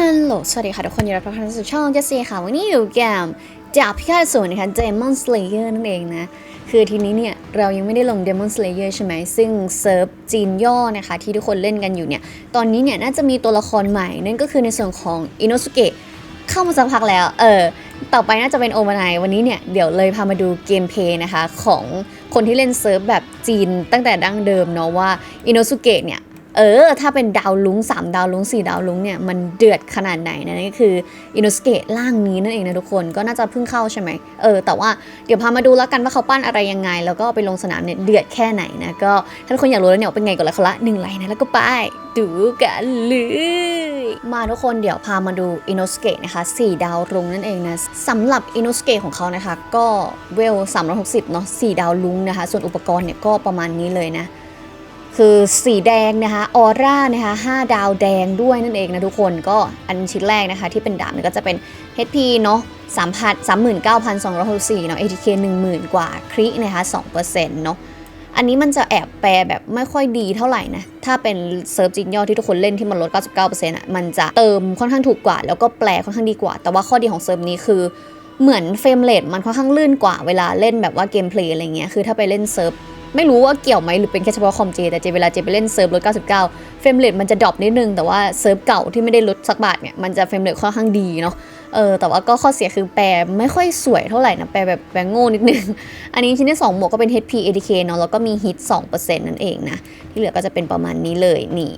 ฮัลโหล สวัสดีค่ะทุกคนยินดีต้อนรับเข้าสู่ช่องเจสซี่ค่ะ วันนี้อยู่แกมดาบพิฆาตอสูรนะคะ Demon Slayer นั่นเองนะ คือทีนี้เนี่ย เรายังไม่ได้ลง Demon Slayer ใช่ไหม ซึ่งเซิร์ฟจีนย่อนะคะ ที่ทุกคนเล่นกันอยู่เนี่ย ตอนนี้เนี่ย น่าจะมีตัวละครใหม่ นั่นก็คือในส่วนของอินโนสุเกะเข้ามาสักพักแล้ว เออ ต่อไปน่าจะเป็นโอมานายวันนี้เนี่ย เดี๋ยวเลยพามาดูเกมเพย์นะคะ ของคนที่เล่นเซิร์ฟแบบจีนตั้งแต่ดั้งเดิมเนาะว่าอินโนสุเกะเนี่ย เออ ถ้าเป็นดาวลุง3 ดาวลุง4 ดาวลุงเนี่ย มันเดือดขนาดไหนนะนั่นก็คืออินโนสเกตล่างนี้นั่นเองนะทุกคนก็น่าจะเพิ่งเข้าใช่ไหมเออ แต่ว่าเดี๋ยวพามาดูแล้วกันว่าเขาปั้นอะไรยังไง แล้วก็ไปลงสนามเนี่ยเดือดแค่ไหนนะ ก็ถ้าทุกคนอยากรู้แล้วเนี่ยเป็นไงก่อนละคนละหนึ่งไลค์นะแล้วก็ไปดูกันเลยมาทุกคนเดี๋ยวพามาดูอินโนสเกตนะคะ4 ดาวลุงนั่นเองนะสำหรับอินโนสเกตของเขานะคะ ก็เวล360เนาะ4ดาวลุงนะคะ ส่วนอุปกรณ์เนี่ยก็ประมาณนี้เลยนะ คือสีแดงนะคะออร่านะคะ5ดาวแดงด้วยนั่นเองนะทุกคนก็อันชิ้นแรกนะคะ ที่เป็นดาบเนี่ยก็จะเป็น HP เนาะ3,000 39,264เนาะ ATK 10,000กว่าครินะคะ2%เนาะอันนี้มันจะแอบแปลแบบไม่ค่อยดีเท่าไหร่นะ ถ้าเป็นเซิร์ฟจริงย่อที่ทุกคนเล่นที่มันลด 99%อะ มันจะเติมค่อนข้างถูกกว่า แล้วก็แปลค่อนข้างดีกว่า แต่ว่าข้อดีของเซิร์ฟนี้คือ เหมือนเฟรมเรทมันค่อนข้างลื่นกว่าเวลาเล่นแบบว่าเกมเพลย์อะไรเงี้ย คือถ้าไปเล่นเซิร์ฟ ไม่รู้ว่าเกี่ยวไหมหรือเป็นแค่เฉพาะคอมเจแต่เจเวลาเจไปเล่นเซิร์ฟลด99 เฟรมเรทมันจะดรอปนิดนึง แต่ว่าเซิร์ฟเก่าที่ไม่ได้ลดสักบาทเนี่ยมันจะเฟรมเรทค่อนข้างดีเนาะเออแต่ว่าก็ข้อเสียคือแปลไม่ค่อยสวยเท่าไหร่นะแปลแบบแปลโง่นิดนึง อันนี้ชิ้นที่2หมวกก็เป็น HP ADK เนาะแล้วก็มีฮิต2%นั่นเองนะที่เหลือก็จะเป็นประมาณนี้เลยนี่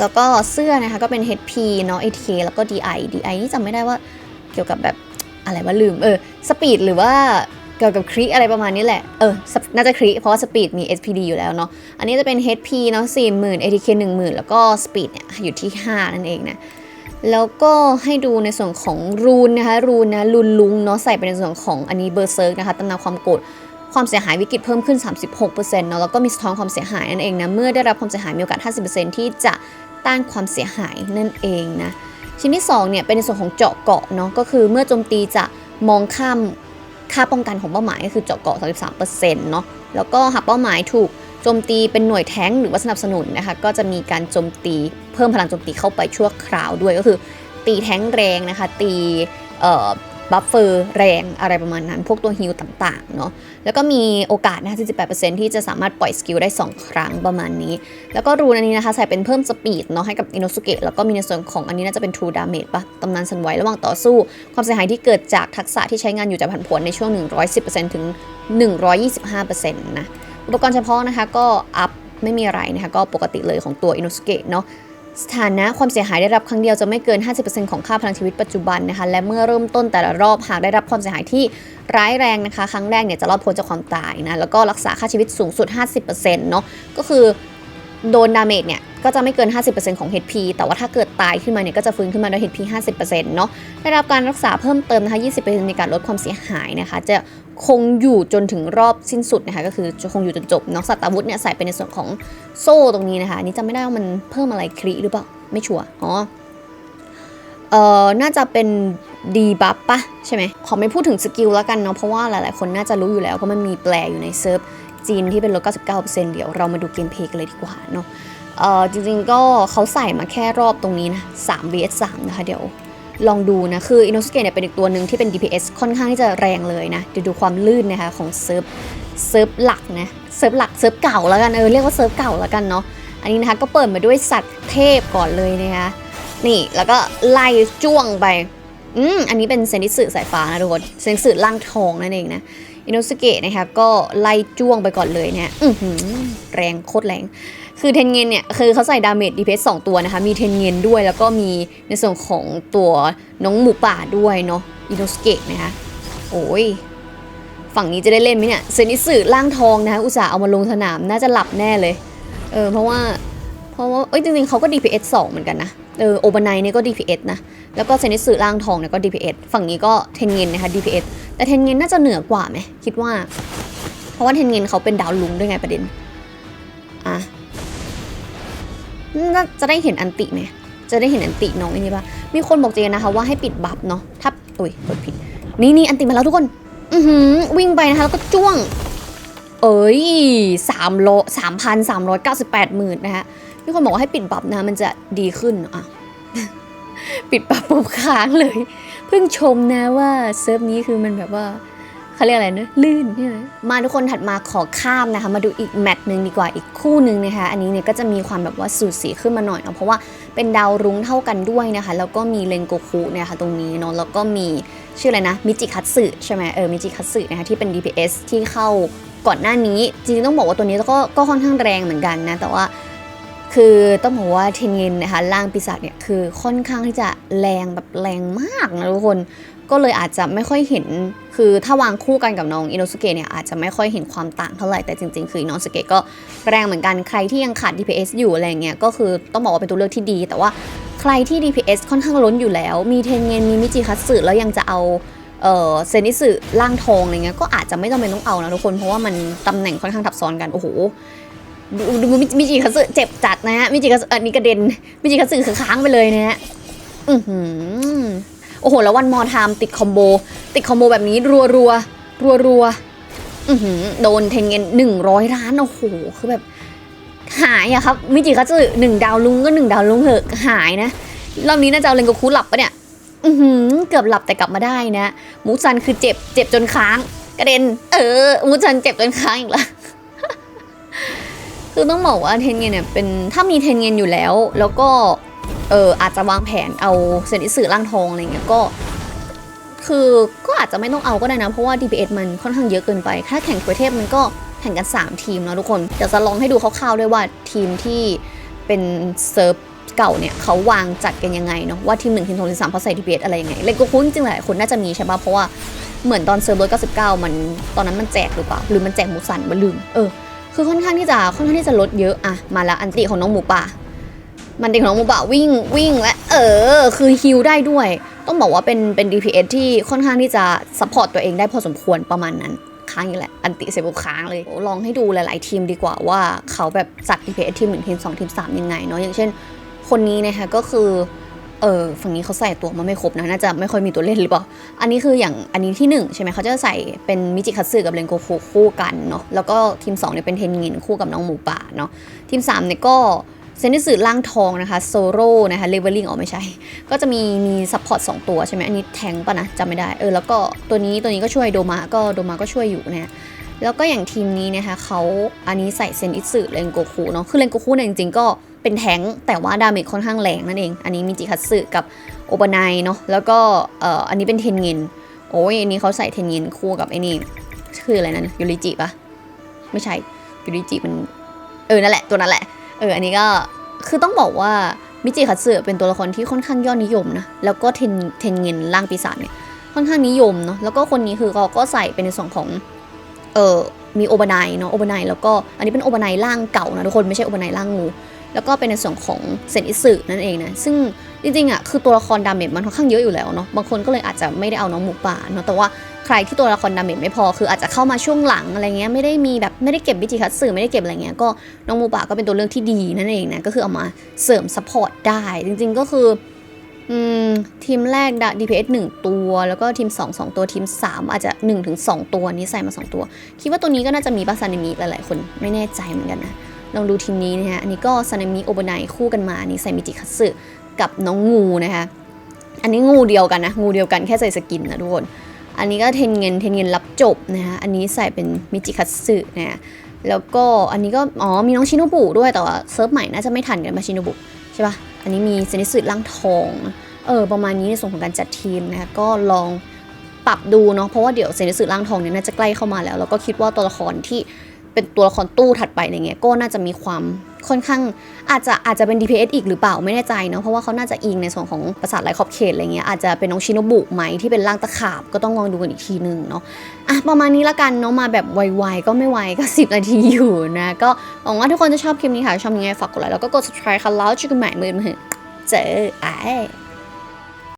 แล้วก็เสื้อนะคะก็เป็น HP เนาะ ATK แล้วก็ DI DI นี่จำไม่ได้ว่าเกี่ยวกับแบบอะไรว่าลืมเออสปีดหรือว่า เกี่ยวกับคริอะไรประมาณนี้แหละ เออ น่าจะคริเพราะว่าสปีดมี SPD อยู่แล้วเนาะ อันนี้จะเป็น HP เนาะ40,000 ATK 10,000แล้วก็สปีดเนี่ยอยู่ที่ 5 นั่นเองนะ แล้วก็ให้ดูในส่วนของรูนนะคะ รูนนะรูนลุงเนาะใส่ไปในส่วนของอันนี้เบอร์เซิร์กนะคะตำนานความโกรธความเสียหายวิกฤตเพิ่มขึ้น 36%เนาะแล้วก็มีสะท้อนความเสียหายนั่นเองนะ เมื่อได้รับความเสียหายมีโอกาส 50%ที่จะต้านความเสียหายนั่นเองนะ ชิ้นที่2เนี่ยเป็นในส่วนของเจาะเกาะเนาะก็คือเมื่อโจมตีจะมองข้าม ค่าป้องกันของเป้าหมายก็คือเจาะเกาะ 33%เนาะแล้วก็หากเป้าหมายถูกโจมตีเป็นหน่วยแท้งหรือว่าสนับสนุนนะคะก็จะมีการโจมตีเพิ่มพลังโจมตีเข้าไปชั่วคราวด้วยก็คือ ตีแท้งแรงนะคะตี บัฟเฟอร์แรงอะไรประมาณนั้น พวกตัวฮิลต่างๆเนาะแล้วก็มีโอกาสนะคะ48%ที่จะสามารถปล่อยสกิลได้ 2 ครั้งประมาณนี้ แล้วก็รูนอันนี้นะคะ ใส่เป็นเพิ่มสปีดเนาะให้กับอินโนสุเกะแล้วก็มีในส่วนของอันนี้น่าจะเป็น True Damage ปะตำนานสันไหวระหว่างต่อสู้ ความเสียหายที่เกิดจากทักษะที่ใช้งานอยู่จะผันผวนในช่วง 110%ถึง 125%นะอุปกรณ์เฉพาะนะคะก็อัพไม่มีอะไรนะคะก็ปกติเลยของตัวอินโนสุเกะเนาะ สถานะความเสียหายได้รับครั้งเดียวจะไม่เกิน 50%ของค่าพลังชีวิตปัจจุบันนะคะ และเมื่อเริ่มต้นแต่ละรอบหากได้รับความเสียหายที่ร้ายแรงนะคะ ครั้งแรกเนี่ยจะรอดพ้นจากความตายนะ แล้วก็รักษาค่าชีวิตสูงสุด 50%เนาะ ก็คือ โดนดาเมจเนี่ยก็จะไม่เกิน 50%ของ HP แต่ว่าถ้าเกิดตายขึ้นมาเนี่ยก็จะฟื้นขึ้นมาด้วย HP 50%เนาะได้รับการรักษาเพิ่มเติมนะคะ 20%ในการลดความเสียหายนะคะ จะคงอยู่จนถึงรอบสิ้นสุดนะคะ ก็คือจะคงอยู่จนจบเนาะสัตว์อาวุธเนี่ยใส่ไปในส่วนของโซ่ตรงนี้นะคะนนี้จำไม่ได้ว่ามันเพิ่มอะไรครีหรือเปล่าไม่ชัวร์อ๋อเอ่อ น่าจะเป็นดีบัฟปะใช่ไหมขอไม่พูดถึงสกิลแล้วกันเนาะ เพราะว่าหลายๆ คนน่าจะรู้อยู่แล้ว เพราะมันมีแปลอยู่ในเซิร์ฟ จีนที่เป็นลด 99%เดี๋ยวเรามาดูเกมเพลย์กันเลยดีกว่าเนาะเอ่อจริงๆก็เขาใส่มาแค่รอบตรงนี้นะ 3 vs 3 นะคะเดี๋ยวลองดูนะ คืออินโนสเกเนี่ยเป็นอีกตัวหนึ่งที่เป็น DPS ค่อนข้างที่จะแรงเลยนะ เดี๋ยวดูความลื่นนะคะของเซิร์ฟเซิร์ฟหลักนะ เซิร์ฟหลักเซิร์ฟเก่าแล้วกัน เออเรียกว่าเซิร์ฟเก่าแล้วกันเนาะ อันนี้นะคะก็เปิดมาด้วยสัตว์เทพก่อนเลยนะคะนี่แล้วก็ไล่จ้วงไป อืมอันนี้เป็นเซนิสึสายฟ้านะทุกคน เซนิสึร่างทองนั่นเองนะ อินโนสเกะนะคะก็ไล่จ้วงไปก่อนเลยเนี่ยอือหือแรงโคตรแรง คือเทนเงินเนี่ยคือเขาใส่ดาเมจดีเพสสองตัวนะคะ มีเทนเงินด้วยแล้วก็มีในส่วนของตัวน้องหมูป่าด้วยเนาะอินโนสเกะนะคะโอ้ยฝั่งนี้จะได้เล่นไหมเนี่ยเซนิสึร่างทองนะคะอุตส่าห์เอามาลงสนามน่าจะหลับแน่เลย เออเพราะว่า เพราะว่าเอ้ยจริงๆเขาก็ DPS 2 เหมือนกันนะ เออโอบานายเนี่ยก็ DPS นะ แล้วก็เซนิสึร่างทองเนี่ยก็ DPS ฝั่งนี้ก็เทนเงินนะคะ DPS แต่เทนเงินน่าจะเหนือกว่าไหมคิดว่า เพราะว่าเทนเงินเขาเป็นดาวลุงด้วยไงประเด็น อะน่าจะได้เห็นอันติไหมจะได้เห็นอันติน้องอันนี้ปะมีคนบอกเจนนะคะว่าให้ปิดบัฟเนาะ ถ้าอุ้ยกดผิด นี่นี่อันติมาแล้วทุกคน อือหือวิ่งไปนะคะแล้วก็จ้วง เอ้ยสามโลสามพันสามร้อยเก้าสิบแปดหมื่นนะคะ มีคนบอกว่าให้ปิดบัฟนะมันจะดีขึ้นอะปิดปรับปุ๊บค้างเลย เพิ่งชมนะว่าเซิร์ฟนี้คือมันแบบว่าเขาเรียกอะไรนะลื่นใช่ไหมมาทุกคนถัดมาขอข้ามนะคะ มาดูอีกแมตช์หนึ่งดีกว่าอีกคู่หนึ่งนะคะ อันนี้เนี่ยก็จะมีความแบบว่าสูสีขึ้นมาหน่อยเนาะเพราะว่าเป็นดาวรุ้งเท่ากันด้วยนะคะ แล้วก็มีเลนโกคุเนี่ยค่ะตรงนี้เนาะแล้วก็มีชื่ออะไรนะมิจิคัตสึใช่ไหมเออมิจิคัตสึนะคะที่เป็น DPS ที่เข้าก่อนหน้านี้จริงๆต้องบอกว่าตัวนี้ก็ก็ค่อนข้างแรงเหมือนกันนะแต่ว่า คือต้องบอกว่าเทนเงินนะคะล่างปีศาจเนี่ยคือค่อนข้างที่จะแรงแบบแรงมากนะทุกคนก็เลยอาจจะไม่ค่อยเห็น คือถ้าวางคู่กันกับน้องอินโนสุเกะเนี่ยอาจจะไม่ค่อยเห็นความต่างเท่าไหร่ แต่จริงๆ คืออินโนสุเกะก็แรงเหมือนกัน ใครที่ยังขาด DPS อยู่อะไรเงี้ย ก็คือต้องบอกว่าเป็นตัวเลือกที่ดี แต่ว่าใครที่ DPS ค่อนข้างล้นอยู่แล้ว มีเทนเงินมีมิจิคัตสึแล้วยังจะเอาเออเซนิสึล่างทองอะไรเงี้ย ก็อาจจะไม่จำเป็นต้องเอานะทุกคน เพราะว่ามันตำแหน่งค่อนข้างทับซ้อนกัน โอ้โห ดูดูมิจิคัสึเจ็บจัดนะฮะมิจิคัสึอันนี้กระเด็นมิจิคัสึคือค้างไปเลยนะฮะอือหือโอ้โห แล้ววันมอไทม์ติดคอมโบ ติดคอมโบแบบนี้รัวรัวรัวรัวอือหือโดนเทนเงินหนึ่งร้อยล้าน โอ้โห คือแบบ หายอะครับมิจิคัสึหนึ่งดาวลุงก็หนึ่งดาวลุงเหอะหายนะ รอบนี้น่าจะเอาเลนโกคุหลับปะเนี่ย อือหือเกือบหลับแต่กลับมาได้นะ มูซันคือเจ็บ เจ็บจนค้าง กระเด็น เออ มูซันเจ็บจนค้างอีกละ คือต้องบอกว่าเทนเงินเนี่ยเป็นถ้ามีเทนเงินอยู่แล้ว แล้วก็เอออาจจะวางแผนเอาเซนิสึร่างทองอะไรเงี้ยก็ คือก็อาจจะไม่ต้องเอาก็ได้นะ เพราะว่า DPS มันค่อนข้างเยอะเกินไป ถ้าแข่งทวยเทพมันก็แข่งกัน 3 ทีมเนาะทุกคนเดี๋ยวจะลองให้ดูคร่าวๆด้วยว่าทีมที่เป็นเซิร์ฟเก่าเนี่ยเขาวางจัดกันยังไงเนาะว่าทีมหนึ่งทีมสองทีมสามเขาใส่ DPS อะไรยังไงเลโกคุจริงๆหลายคนน่าจะมีใช่ปะเพราะว่าเหมือนตอนเซิร์ฟร้อยเก้าสิบเก้ามันตอนนั้นมันแจกหรือเปล่าหรือมันแจกหมูสันมาลืมเออ คือค่อนข้างที่จะค่อนข้างที่จะลดเยอะอะมาแล้วอันติของน้องหมูป่า มันติของน้องหมูป่าวิ่งวิ่งและเออคือฮิลได้ด้วย ต้องบอกว่าเป็นเป็น DPS ที่ค่อนข้างที่จะซัพพอร์ตตัวเองได้พอสมควรประมาณนั้นค้างอีกแหละอันติเสร็จปุ๊บค้างเลยลองให้ดูหลาย ๆ ทีมดีกว่าว่าเขาแบบจัด DPS ทีมหนึ่งทีมสองทีมสามยังไงเนาะอย่างเช่น คนนี้นะคะก็คือ เออฝั่งนี้เขาใส่ตัวมาไม่ครบนะน่าจะไม่ค่อยมีตัวเล่นหรือเปล่า อันนี้คืออย่างอันนี้ที่ 1 ใช่ไหมเขาจะใส่เป็นมิจิคัตสึกับเรนโกคุคู่กันเนาะแล้วก็ทีม2เนี่ยเป็นเทนงินคู่กับน้องหมูป่าเนาะทีม3เนี่ยก็เซนิสึล่างทองนะคะโซโร่นะคะเลเวลลิ่งอ๋อไม่ใช่ ก็จะมีมีซัพพอร์ตสตัวใช่ไหมอันนี้แทงป่ะนะจำไม่ได้เออแล้วก็ตัวนี้ตัวนี้ก็ช่วยโดมาก็โดมาก็ช่วยอยู่นะแล้วก็อย่างทีมนี้นะคะเขาอันนี้ใส่เซนอิสึเรนโกคุเนาะคือเรนโกคุเนี่ยจริงๆก็ เป็นแทงแต่ว่าดาเมจค่อนข้างแรงนั่นเอง อันนี้มีจิคัตสึกับโอบานายเนาะแล้วก็เอ่ออันนี้เป็นเทนเงินโอ้ยอันนี้เขาใส่เทนเงินคู่กับไอ้นี่คืออะไรนั่นยูริจิปะไม่ใช่ยูริจิมันเออนั่นแหละตัวนั้นแหละเอออันนี้ก็คือต้องบอกว่ามิจิคัตสึเป็นตัวละครที่ค่อนข้างยอดนิยมนะแล้วก็เทนเทนเงินล่างปีศาจเนี่ยค่อนข้างนิยมเนาะแล้วก็คนนี้คือเขาก็ใส่เป็นในส่วนของเออมีโอบานายเนาะโอบานายแล้วก็อันนี้เป็นโอบานายร่างเก่านะทุกคนไม่ใช่โอบานายร่างงู แล้วก็เป็นในส่วนของเซนอิสึนั่นเองนะซึ่งจริงๆอะคือตัวละครดาเมจมันค่อนข้างเยอะอยู่แล้วเนาะบางคนก็เลยอาจจะไม่ได้เอาน้องหมูป่าเนาะแต่ว่าใครที่ตัวละครดาเมจไม่พอคืออาจจะเข้ามาช่วงหลังอะไรเงี้ยไม่ได้มีแบบไม่ได้เก็บวิจิคัตสึไม่ได้เก็บอะไรเงี้ยก็น้องหมูป่าก็เป็นตัวเลือกที่ดีนั่นเองนะก็คือเอามาเสริมซัพพอร์ตได้จริง ๆก็คืออทีมแรกด DPS 1 ตัว แล้วก็ทีม 2 2 ตัวทีม 3 อาจจะ 1-2ถึง2ตัวนี้ใส่มา 2 ตัว คิดว่าตัวนี้ก็น่าจะมีปาซานิมิหลายๆ คนไม่แน่ใจเหมือนกันนะ ลองดูทีมนี้นะฮะ อันนี้ก็ซานามิโอบานายคู่กันมาอันนี้ใส่มิจิคัตสึกับน้องงูนะคะ อันนี้งูเดียวกันนะ งูเดียวกันแค่ใส่สกินนะทุกคน อันนี้ก็เทนเงินเทนเงินรับจบนะคะอันนี้ใส่เป็นมิจิคัตสึนะะแล้วก็อันนี้ก็อ๋อมีน้องชิโนบุด้วยแต่ว่าเซิร์ฟใหม่น่าจะไม่ทันกันมาชิโนบุใช่ปะอันนี้มีเซนิสึร่างทองเออประมาณนี้ในส่วนของการจัดทีมนะคะก็ลองปรับดูเนาะเพราะว่าเดี๋ยวเซนิสึร่างทองเนี่ยน่าจะใกล้เข้ามาแล้ว แล้วก็คิดว่าตัวละครที่ เป็นตัวละครตู้ถัดไปอะไรเงี้ยก็น่าจะมีความค่อนข้างอาจจะอาจจะเป็น DPS อีกหรือเปล่าไม่แน่ใจเนาะเพราะว่าเขาน่าจะอิงในส่วนของประสาทไร้ขอบเขตอะไรเงี้ยอาจจะเป็นน้องชินโนบุไหมที่เป็นร่างตะขาบก็ต้องลองดูกันอีกทีนึงเนาะอะประมาณนี้ละกันเนาะมาแบบไวๆก็ไม่ไวก็ 10 นาทีอยู่นะก็หวังว่าทุกคนจะชอบคลิปนี้ค่ะชอบยังไงฝากกดไลค์แล้วก็กด subscribe ค่ะแล้วเจอกันใหม่มือมือเจอไอ